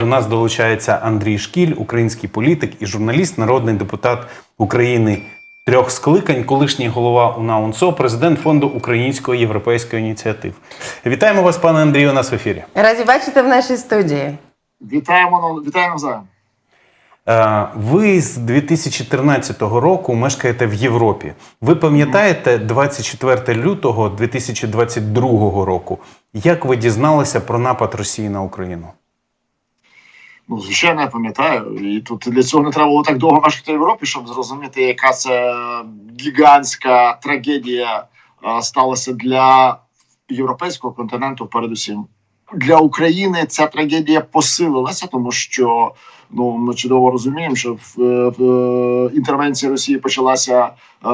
До нас долучається Андрій Шкіль, український політик і журналіст, народний депутат України трьох скликань, колишній голова УНАУНСО, президент фонду Української європейської ініціативи. Вітаємо вас, пане Андрію, у нас в ефірі. Раді бачити в нашій студії. Вітаємо вітаємо навзаєм. Е, Ви з 2013 року мешкаєте в Європі. Ви пам'ятаєте 24 лютого 2022 року? Як ви дізналися про напад Росії на Україну? Ну, звичайно, я пам'ятаю. І тут для цього не треба було так довго мешкати в Європі, щоб зрозуміти, яка це гігантська трагедія а, сталася для європейського континенту, передусім. Для України ця трагедія посилилася, тому що ну ми чудово розуміємо, що в, в, в інтервенція Росії почалася е,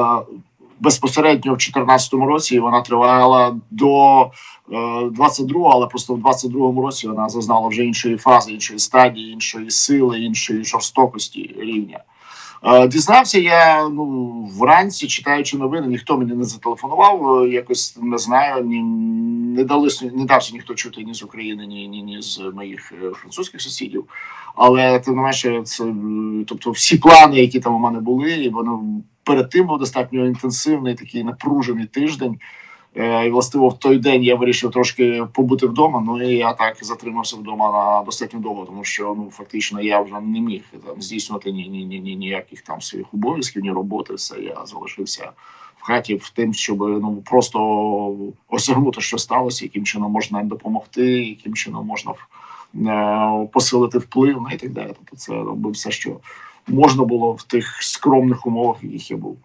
безпосередньо в 2014 році. і Вона тривала до е, 22-го, але просто в 22-му році вона зазнала вже іншої фази, іншої стадії, іншої сили, іншої жорстокості рівня. Е, Дізнався я ну вранці, читаючи новини, ніхто мені не зателефонував. е, Якось не знаю, ні не дали не дався ніхто чути ні з України, ні ні, ні з моїх е, французьких сусідів. Але тим не менше, це тобто всі плани, які там у мене були, і воно перед тим був достатньо інтенсивний, такий напружений тиждень. Е, І властиво в той день я вирішив трошки побути вдома. Ну і я так затримався вдома на достатньо довго, тому що ну фактично я вже не міг там здійснювати ні, ні, ні, ні ніяких там своїх обов'язків, ні роботи. Все я залишився в хаті в тим, щоб ну просто осягнути, що сталося, яким чином можна допомогти, яким чином можна е, посилити вплив, ну і так далі. Тобто це робив все, що можна було в тих скромних умовах, в яких я був.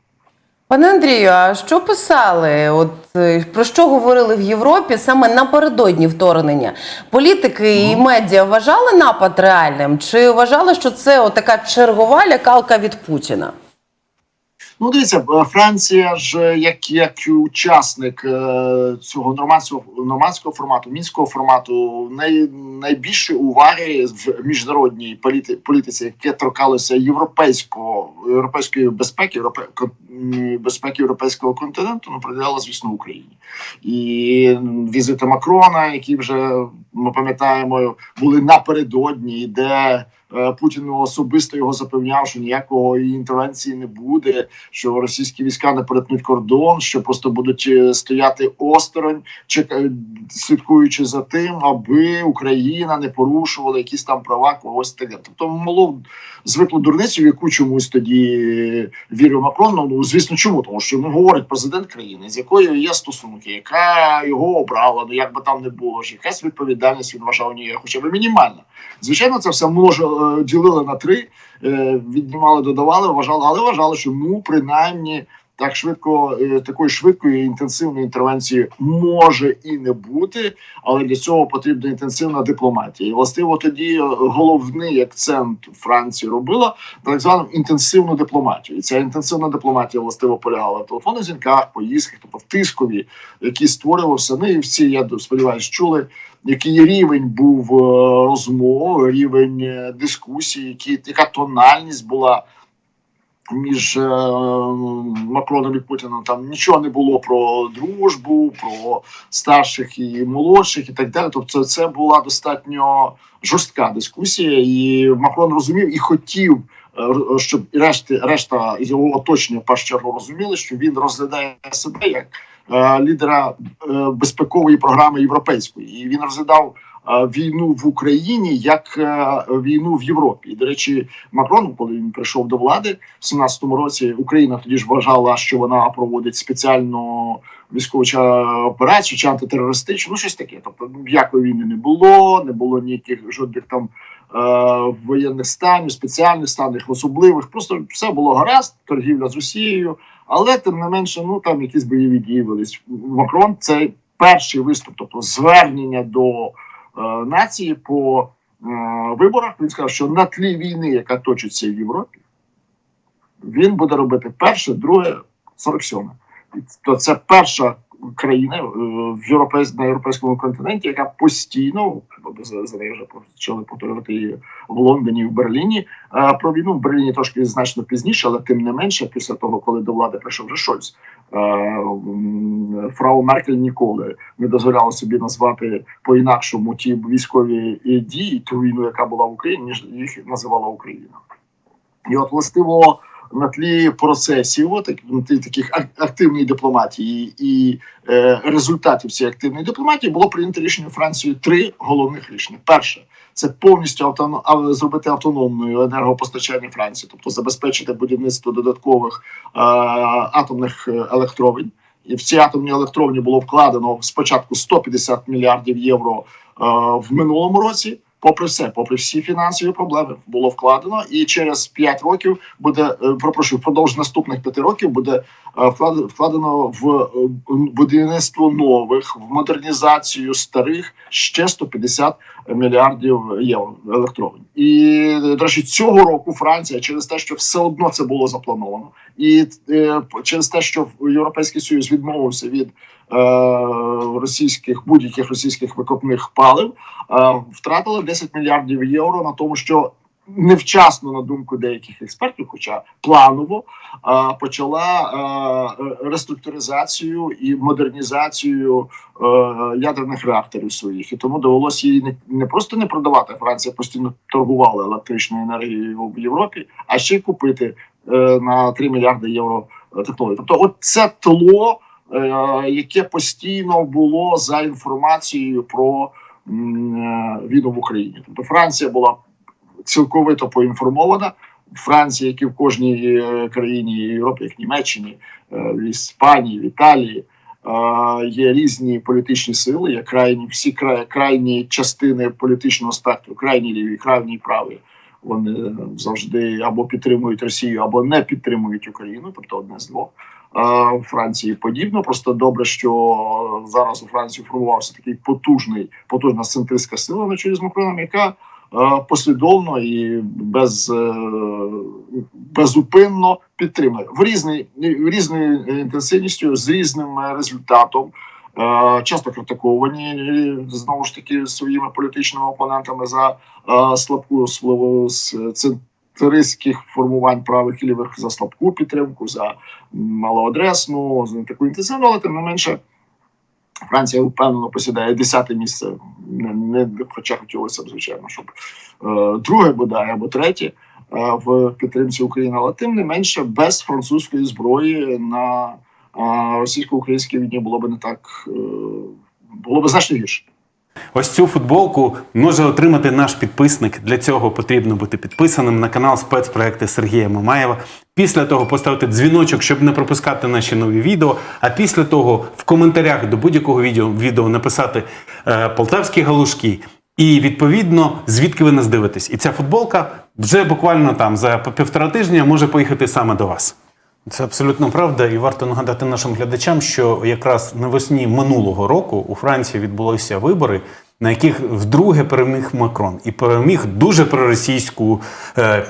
Пане Андрію, а що писали? От е, про що говорили в Європі саме напередодні вторгнення? Політики і медіа вважали напад реальним? Чи вважали, що це от така чергова лякалка від Путіна? Ну, дивіться, е, Франція ж як, як учасник е, цього нормандського нормандського формату, мінського формату, най, найбільше уваги в міжнародній політи, політиці, яке торкалося європейського європейської безпеки, європе, безпеки європейського континенту, ну приділяла, звісно, Україні. І візити Макрона, які вже ми пам'ятаємо, були напередодні, де е, Путін особисто його запевняв, що ніякої інтервенції не буде, що російські війська не перетнуть кордон, що просто будуть е, стояти осторонь, чека- слідкуючи за тим, аби Україна не порушувала якісь там права когось таке. Тобто мало звикло дурницю, в яку чомусь тоді вірив Макрон. Ну, Ну звісно, чому? Тому що ну говорить президент країни, з якою є стосунки, яка його обрала, ну як би там не було ж якась відповідальність він вважав ні, хоча б мінімальна. Звичайно, це все може е, ділили на три, е, віднімали, додавали, вважали, але вважали, що ну принаймні. Так швидко е, такої швидкої інтенсивної інтервенції може і не бути, але для цього потрібна інтенсивна дипломатія. І властиво тоді е, головний акцент Франції робила так звану інтенсивну дипломатію. І ця інтенсивна дипломатія властиво полягала в телефонних дзвінках, поїздках, тобто в тискові, які створювався. Ну і всі я сподіваюся, чули. Який рівень був е, розмов, рівень дискусії, які яка тональність була між е, Макроном і Путіном? Там нічого не було про дружбу, про старших і молодших, і так далі. Тобто, це була достатньо жорстка дискусія, і Макрон розумів і хотів. е, Щоб і решти решта його оточення в першу чергу розуміли, що він розглядає себе як е, лідера безпекової програми європейської, і він розглядав війну в Україні як е, війну в Європі. І, до речі, Макрон, коли він прийшов до влади в 17-му році, Україна тоді ж вважала, що вона проводить спеціальну військову операцію чи антитерористичну, ну щось таке. Тобто ніякої війни не було, не було ніяких жодних там. е, Воєнних станів, спеціальних станів, особливих, просто все було гаразд, торгівля з Росією, але тим не менше, ну там якісь бойові дії велись. Макрон це перший виступ, тобто звернення до нації по е, виборах. Він сказав, що на тлі війни, яка точиться в Європі, він буде робити перше, друге, 47. І То це перша країна е, в європейсь, на європейському континенті, яка постійно бо за, нею вже почали повторювати в Лондоні, і в Берліні. Про війну в Берліні трошки значно пізніше, але тим не менше, після того, коли до влади прийшов вже Шольц, фрау Меркель ніколи не дозволяла собі назвати по-інакшому ті військові дії, ту війну, яка була в Україні, ніж їх називала Україна. І от властиво на тлі процесів, от, на тлі таких активної дипломатії і е, результатів цієї активної дипломатії було прийнято рішення Францією три головних рішення. Перше це повністю автоном, зробити автономною енергопостачання Франції, тобто забезпечити будівництво додаткових е, атомних е, електровень. І в ці атомні електровні було вкладено спочатку 150 мільярдів євро е, в минулому році. Попри все, попри всі фінансові проблеми, було вкладено, і через 5 років буде е, пропрошую, впродовж наступних 5 років буде е, вкладено в е, будівництво нових, в модернізацію старих ще 150 мільярдів євро електровень. І до речі, цього року Франція через те, що все одно це було заплановано, і через те, що Європейський Союз відмовився від російських будь-яких російських викопних палив, втратила 10 мільярдів євро на тому, що невчасно, на думку деяких експертів, хоча планово почала реструктуризацію і модернізацію е, ядерних реакторів своїх, і тому довелося її не, не просто не продавати. Франція постійно торгувала електричною енергією в Європі, а ще й купити е, на 3 мільярди євро е, технологій. Тобто, от це тло, яке постійно було за інформацією про е, війну в Україні. Тобто Франція була цілковито поінформована. Франція, як і в кожній е, країні Європи, як Німеччині, е, в Іспанії, в Італії, є різні політичні сили, є крайні всі край, крайні частини політичного спектру, крайні ліві, крайні праві. Вони завжди або підтримують Росію, або не підтримують Україну, тобто одне з двох. У Франції подібно. Просто добре, що зараз у Франції формувався такий потужний, потужна центристська сила на чолі з Макроном, яка е, послідовно і без, е, безупинно підтримує в різний різною інтенсивністю з різним е, результатом. Е, Часто критиковані знову ж таки своїми політичними опонентами за е, слабку слово центристських формувань правих і лівих за слабку підтримку, за малоадресну, за таку інтенсивну, але тим не менше. Франція впевнено посідає 10 місце. Не, не хоча хотілося б, звичайно, щоб е, друге бодай або третє е, в підтримці України, але тим не менше без французької зброї на е, російсько-українській війні було б не так е, було б значно гірше. Ось цю футболку може отримати наш підписник. Для цього потрібно бути підписаним на канал спецпроекти Сергія Мамаєва. Після того поставити дзвіночок, щоб не пропускати наші нові відео. А після того в коментарях до будь-якого відео, відео написати е, полтавські галушки. І відповідно, звідки ви нас дивитесь. І ця футболка вже буквально там за півтора тижня може поїхати саме до вас. Це абсолютно правда, і варто нагадати нашим глядачам, що якраз навесні минулого року у Франції відбулися вибори, на яких вдруге переміг Макрон, і переміг дуже проросійську е,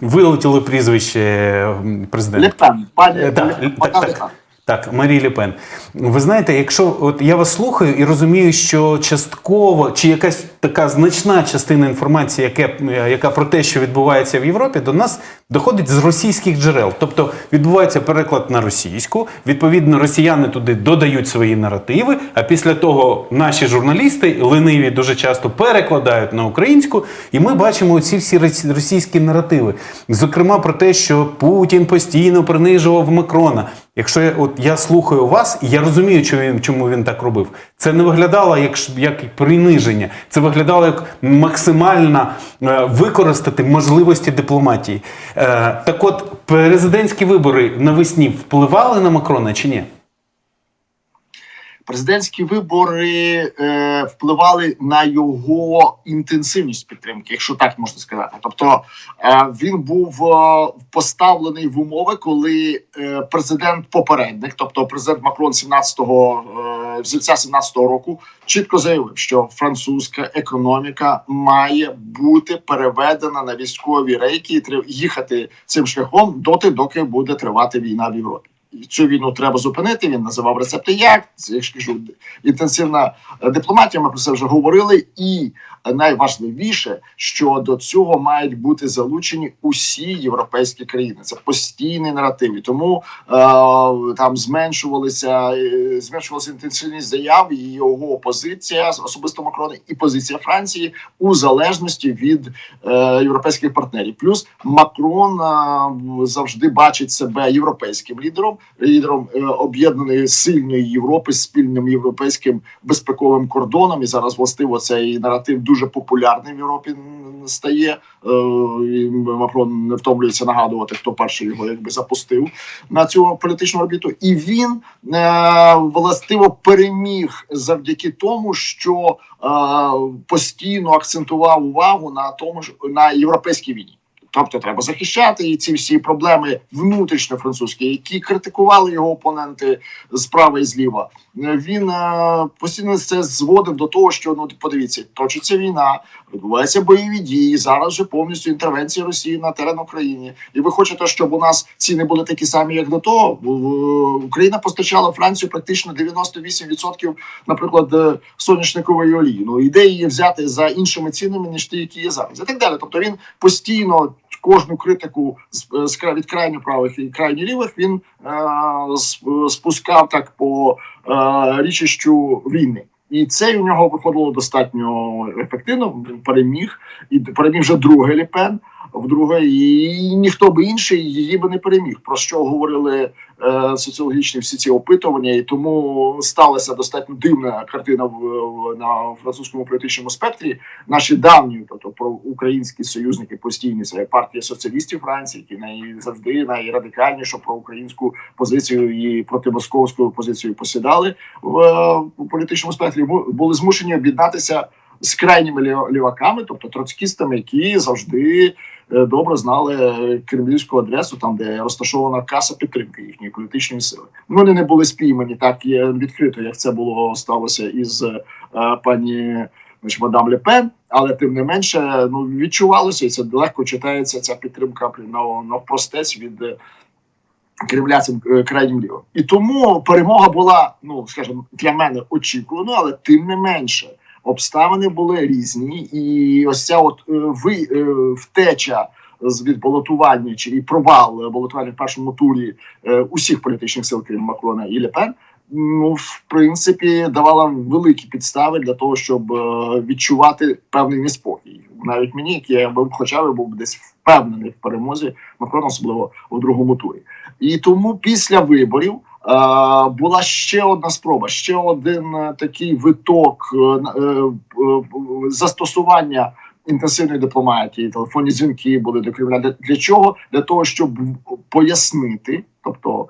вилетіло прізвище президента. Лепен, Е, Так, так, так, так, Марі Ле Пен. Ви знаєте, якщо от я вас слухаю і розумію, що частково чи якась така значна частина інформації, яке, яка про те, що відбувається в Європі, до нас доходить з російських джерел. Тобто відбувається переклад на російську. Відповідно, росіяни туди додають свої наративи. А після того наші журналісти лениві дуже часто перекладають на українську, і ми бачимо ці всі російські наративи. Зокрема, про те, що Путін постійно принижував Макрона. Якщо я, от я слухаю вас, і я розумію, чому він, чому він так робив. Це не виглядало як, як приниження, це виглядало як максимально е, використати можливості дипломатії. Е, так от, президентські вибори навесні впливали на Макрона чи ні? Президентські вибори е, впливали на його інтенсивність підтримки, якщо так можна сказати. Тобто е, він був е, поставлений в умови, коли е, президент попередник, тобто президент Макрон 17-го е, взірця 17-го року, чітко заявив, що французька економіка має бути переведена на військові рейки і їхати цим шляхом доти, доки буде тривати війна в Європі. Цю війну треба зупинити. Він називав рецепти як. Я ж кажу, інтенсивна е, дипломатія. Ми про це вже говорили. І найважливіше, що до цього мають бути залучені усі європейські країни. Це постійний наратив. І тому е, там зменшувалися е, зменшувалася інтенсивність заяв і його позиція особисто Макрона і позиція Франції у залежності від е, європейських партнерів. Плюс Макрон е, завжди бачить себе європейським лідером, лідером е, об'єднаної сильної Європи з спільним європейським безпековим кордоном. І зараз властиво цей наратив дуже популярний в Європі стає. Е, і Макрон не втомлюється нагадувати, хто перший його якби запустив на цю політичну орбіту. І він е, властиво переміг завдяки тому, що постійно акцентував увагу на тому ж на європейській війні. Тобто треба захищати і ці всі проблеми внутрішньофранцузькі, які критикували його опоненти справа і зліва. Е, Він е, постійно це зводив до того, що ну подивіться, точиться війна, відбуваються бойові дії. Зараз вже повністю інтервенція Росії на терен України. І ви хочете, щоб у нас ціни були такі самі, як до того? В- Україна постачала Францію практично 98%, наприклад, е, соняшникової олії. Ну ідея її взяти за іншими цінами, ніж ті, які є зараз, і так далі. Тобто він постійно кожну критику з від крайньо правих і крайньо лівих він е, спускав так по е, річищу війни. І це у нього виходило достатньо ефективно. Він переміг і переміг вже другий Ліпен. Вдруге, і ніхто би інший її би не переміг. Про що говорили е, соціологічні всі ці опитування, і тому сталася достатньо дивна картина в, в на французькому політичному спектрі. Наші давні, тобто про українські союзники постійні, це партія соціалістів Франції, які най, завжди найрадикальнішу про українську позицію і протимосковську позицію посідали в, е, в політичному спектрі. бу- були змушені об'єднатися з крайніми ліваками, тобто троцкістами, які завжди е, добре знали кремлівську адресу, там де розташована каса підтримки їхньої політичної сили. Вони не були спіймані так відкрито, як це було сталося із е, пані мадам Лепен, але тим не менше ну відчувалося, і це легко читається ця підтримка на, навпростець від. е, Кремля цим крайнім лівим. І тому перемога була, ну скажімо, для мене очікуваною, але тим не менше обставини були різні, і ось ця от е, ви е, втеча з від балотування чи провал балотування в першому турі е, усіх політичних сил, крім Макрона і Лепен. Ну, в принципі, давала великі підстави для того, щоб відчувати певний неспокій. Навіть мені, який я був, хоча б був десь впевнений в перемозі Макрона, особливо у другому турі. І тому після виборів була ще одна спроба, ще один е, такий виток е, е, е, застосування інтенсивної дипломатії, телефонні дзвінки були до Кремля. Для, чого? Для того, щоб пояснити, тобто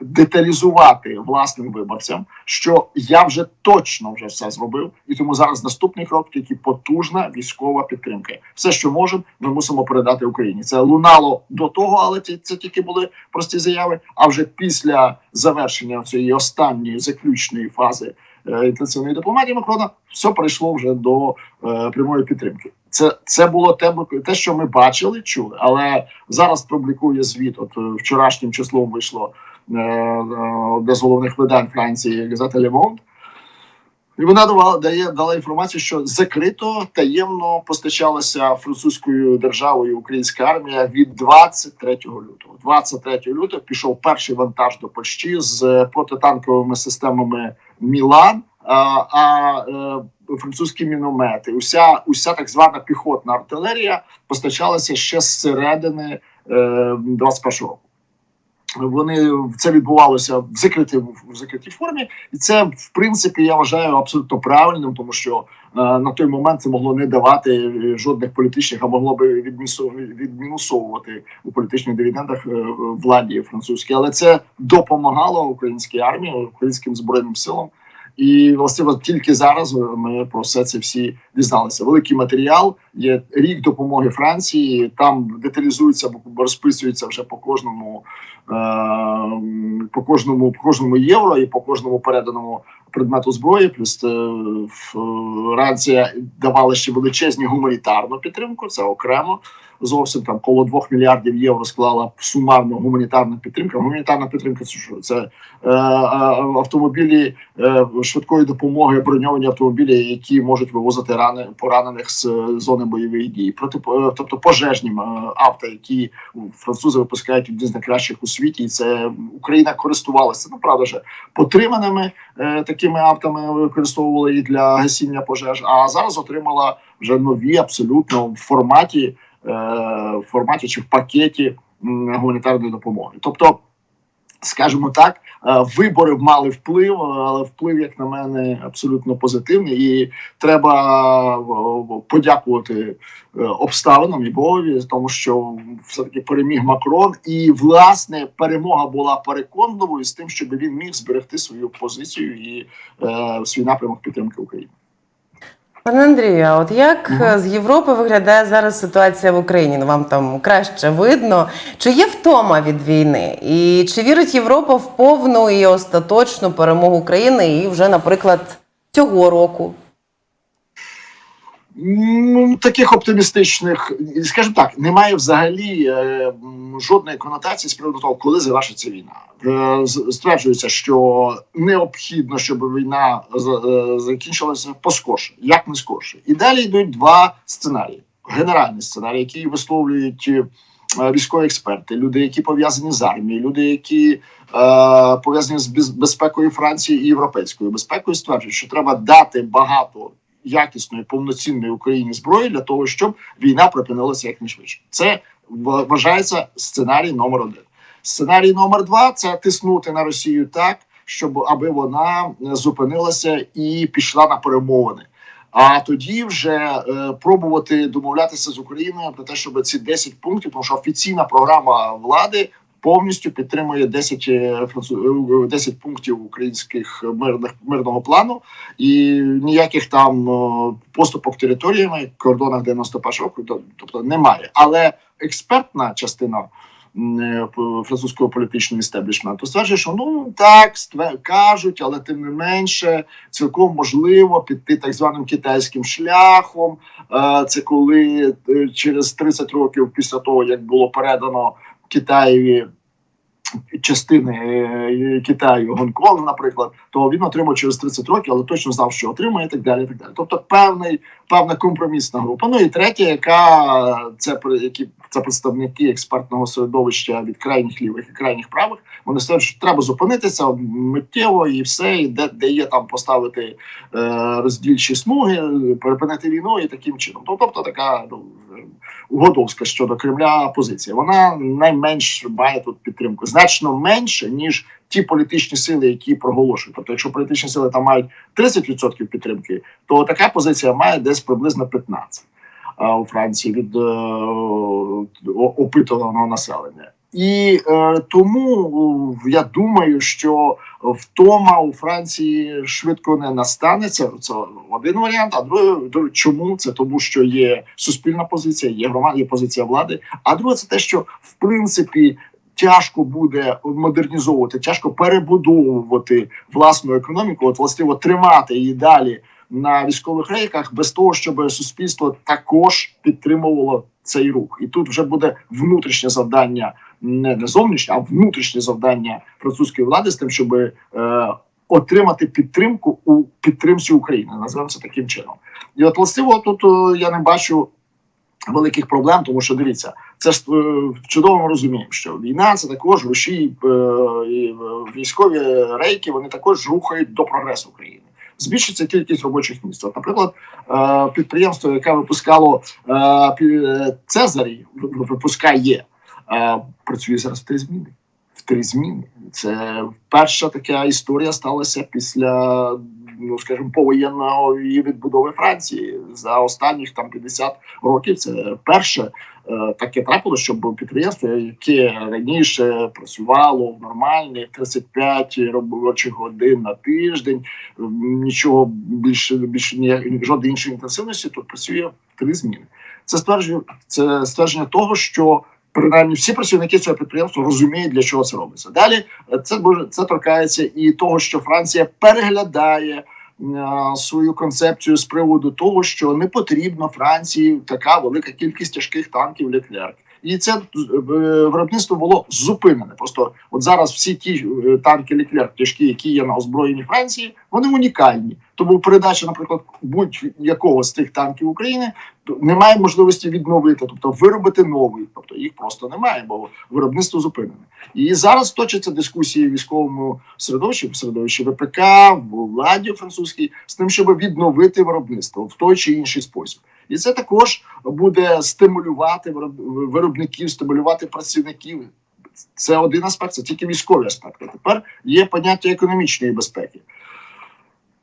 деталізувати власним виборцям, що я вже точно вже все зробив, і тому зараз наступний крок тільки потужна військова підтримка. Все, що можемо, ми мусимо передати Україні. Це лунало до того, але це, тільки були прості заяви. А вже після завершення цієї останньої заключної фази е, інтенсивної дипломатії Макрона все перейшло вже до е, прямої підтримки. Це, це було те, те, що ми бачили, чули. Але зараз публікує звіт. От е, вчорашнім числом вийшло одне з головних видань Франції газета Monde. І вона давала дає дала інформацію, що закрито таємно постачалася французькою державою українська армія від 23 лютого. 23 лютого пішов перший вантаж до Польщі з протитанковими системами Мілан. А, а е, французькі міномети, уся, уся так звана піхотна артилерія постачалася ще з середини е, 21 року. Вони це відбувалося в закритій в закритій формі, і це в принципі я вважаю абсолютно правильним, тому що е, на той момент це могло не давати е, жодних політичних, а могло би відмінусовувати у політичних дивідендах е, владі французькій. Але це допомагало українській армії, українським збройним силам. І власне тільки зараз ми про все це всі дізналися. Великий матеріал є рік допомоги Франції. Там деталізується, розписується вже по кожному е, по кожному по кожному євро і по кожному переданому предмету зброї. Плюс е, Франція давала ще величезні гуманітарну підтримку. Це окремо. Зовсім там коло 2 мільярдів євро склала сумарно гуманітарна підтримка. Гуманітарна підтримка це що? Це е, е, автомобілі е, швидкої допомоги, броньовані автомобілі, які можуть вивозити рани поранених з зони бойових дій. Проти е, тобто пожежні е, авто, які французи випускають одні з найкращих у світі, і це Україна користувалася. Ну правда ж потриманими е, такими автами використовували і для гасіння пожеж. А зараз отримала вже нові абсолютно в форматі, в форматі чи в пакеті гуманітарної допомоги. Тобто, скажімо так, е, вибори мали вплив, але вплив, як на мене, абсолютно позитивний. І треба е, подякувати е, обставинам і Богові, тому що все таки переміг Макрон, і власне перемога була переконливою з тим, щоб він міг зберегти свою позицію і е, свій напрямок підтримки України. Пане Андрію, а от як е, з Європи виглядає зараз ситуація в Україні? Ну вам там краще видно. Чи є втома від війни? І чи вірить Європа в повну і остаточну перемогу України і вже, наприклад, цього року? Таких оптимістичних, скажімо так, немає взагалі е, жодної конотації з приводу того, коли завершиться війна. Е, стверджується, що необхідно, щоб війна е, закінчилася поскорше, як не скорше. І далі йдуть два сценарії: генеральний сценарій, який висловлюють е, військові експерти, люди, які пов'язані з армією, люди, які е, пов'язані з без- безпекою Франції і європейською безпекою, стверджують, що треба дати багато якісної повноцінної Україні зброї для того, щоб війна припинилася якнайшвидше. Це вважається сценарій номер один. Сценарій номер два це тиснути на Росію так, щоб аби вона е, зупинилася і пішла на перемовини. А тоді вже е, пробувати домовлятися з Україною про те, щоб ці 10 пунктів, тому що офіційна програма влади повністю підтримує 10, е, е, 10 пунктів українських мирних мирного плану, і ніяких там е, поступок територіями кордонах 91 року, то- тобто немає. Але експертна частина е, французького політичного істеблішменту стверджує, що ну так кажуть, але тим не менше цілком можливо піти так званим китайським шляхом. Е, Це коли е, через 30 років після того, як було передано que está aí частини е, Китаю, Гонконг, наприклад, то він отримав через 30 років, але точно знав, що отримає, і так далі. І так далі. Тобто, певний певна компромісна група. Ну і третя, яка це які це представники експертного середовища від крайніх лівих і крайніх правих. Вони стверджують, що треба зупинитися миттєво і все, і де, де є там поставити е, роздільчі смуги, перепинити війну і таким чином. Тобто така ну, угодовська щодо Кремля позиція. Вона найменш має тут підтримку, значно менше ніж ті політичні сили, які проголошують. Тобто, якщо політичні сили там мають 30% підтримки, то така позиція має десь приблизно 15% у Франції від е, опитуваного населення. І е, тому я думаю, що втома у Франції швидко не настане. Це, один варіант. А другий друг- чому це тому, що є суспільна позиція, є громада, є позиція влади. А друге, це те, що в принципі. Тяжко буде модернізовувати, тяжко перебудовувати власну економіку, от властиво тримати її далі на військових рейках, без того, щоб суспільство також підтримувало цей рух. І тут вже буде внутрішнє завдання, не, зовнішнє, а внутрішнє завдання французької влади з тим, щоб е, отримати підтримку у підтримці України. Називаємо це таким чином. І от властиво тут е, я не бачу. Великих проблем, тому що дивіться, це ж е, чудово ми розуміємо, що війна це також руші е, і е, військові рейки. Вони також рухають до прогресу України. Збільшиться кількість робочих місць. От, наприклад, підприємство, яке випускало Цезарі, випускає, працює зараз в три зміни. Три зміни. Це перша така історія сталася після, ну скажімо, повоєнної відбудови Франції за останніх там 50 років. Це перше е, таке трапилося, щоб підприємство, яке раніше працювало в нормальних 35 робочих годин на тиждень, нічого більше більше ніяк- жодної іншої інтенсивності, тут працює три зміни. Це стверджує це ствердження того, що принаймні всі працівники цього підприємства розуміють, для чого це робиться. Далі е, це дуже це торкається і того, що Франція переглядає е, свою концепцію з приводу того, що не потрібно Франції така велика кількість тяжких танків Леклерк. І це е, виробництво було зупинене. Просто от зараз всі ті танки Леклерк тяжкі, які є на озброєнні Франції, вони унікальні. Тому передача, наприклад, будь-якого з тих танків України немає можливості відновити, тобто виробити новий. Тобто їх просто немає, бо виробництво зупинене. І зараз точаться дискусії в військовому середовищі, в середовищі ВПК, в владі французькій з тим, щоб відновити виробництво в той чи інший спосіб. І це також буде стимулювати вироб- виробників, стимулювати працівників. Це один аспект, це тільки військовий аспект. А тепер є поняття економічної безпеки.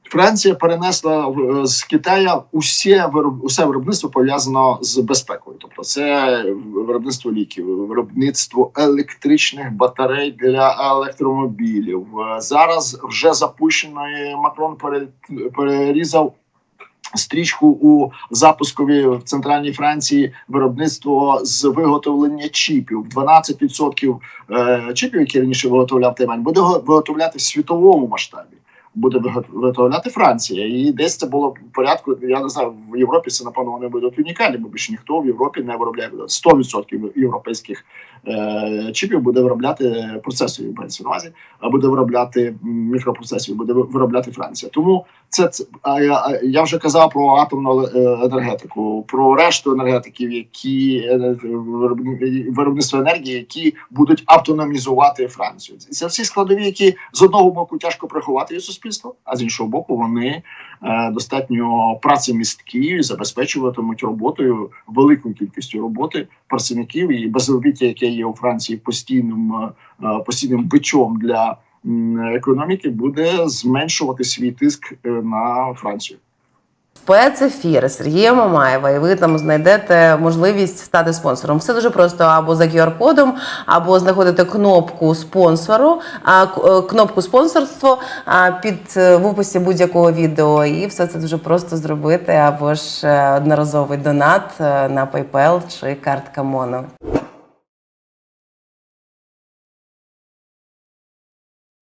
Франція перенесла в- з Китая усе усе виробництво пов'язано з безпекою. Тобто, це виробництво ліків, виробництво електричних батарей для електромобілів. Е, Зараз вже запущено і Макрон пере- перерізав стрічку у запускові в центральній Франції виробництво з виготовлення чіпів. 12% е, чіпів, які раніше виготовляв Тайвань, буде го- виготовляти в світовому масштабі. Буде виго- виготовляти Франція, і десь це було порядку. Я не знаю, в Європі це напевно вони будуть унікальні, бо більше ніхто в Європі не виробляє 100% європейських чіпів буде виробляти процесорів мається на увазі, а буде виробляти мікропроцесорів, буде виробляти Франція. Тому це, а я, я вже казав про атомну е, енергетику, про решту енергетиків, які е, виробництво енергії, які будуть автономізувати Францію. Це всі складові, які з одного боку тяжко приховати від суспільства, а з іншого боку, вони е, достатньо працемісткі містки забезпечуватимуть роботою великою кількістю роботи працівників і безробіття, яке є у Франції постійним е, е, постійним бичом для економіки, буде зменшувати свій тиск е, на Францію. Спецефіри Сергія Мамаєва, і ви там знайдете можливість стати спонсором. Все дуже просто або за QR-кодом, або знаходите кнопку спонсору, а е, кнопку спонсорство під е, в описі будь-якого відео, і все це дуже просто зробити, або ж е, одноразовий донат на PayPal чи картка Моно.